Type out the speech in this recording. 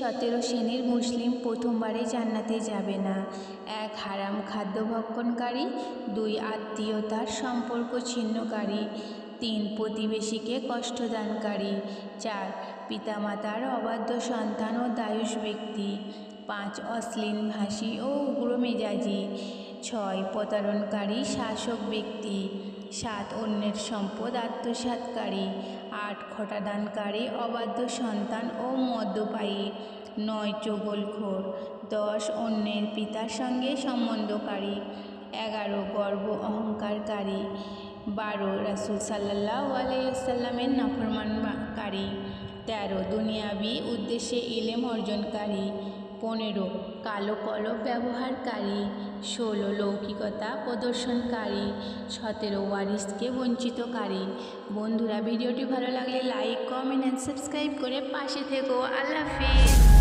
সতেরো শ্রেণির মুসলিম প্রথমবারে জান্নাতে যাবে না। এক, হারাম খাদ্য ভক্ষণকারী। দুই, আত্মীয়তার সম্পর্ক ছিন্নকারী। তিন, প্রতিবেশীকে কষ্টদানকারী। চার, পিতামাতার অবাধ্য সন্তান ও দায়ুষ ব্যক্তি। পাঁচ, অশ্লীল ভাষী ও উগ্র মেজাজি। ছয় প্রতারণকারী শাসক ব্যক্তি, সাত অন্যের সম্পদ আত্মসাৎকারী, আট খোটাদানকারী অবাধ্য সন্তান ও মদ্যপায়ী, নয় চগলখোর, দশ অন্যের পিতার সঙ্গে সম্বন্ধকারী, এগারো গর্ব অহংকারকারী, বারো রাসুল সাল্লাহ আলাইসাল্লামের নাফরমানকারী, তেরো দুনিয়াবি উদ্দেশ্যে ইলেম অর্জনকারী, পনেরো কালো কলব ব্যবহারকারী ষোলো লৌকিকতা প্রদর্শনকারী, সতেরো ওয়ারিসকে বঞ্চিতকারী। বন্ধুরা, ভিডিওটি ভালো লাগলে লাইক কমেন্ট অ্যান্ড সাবস্ক্রাইব করে পাশে থেকো। আল্লাহ হাফিজ।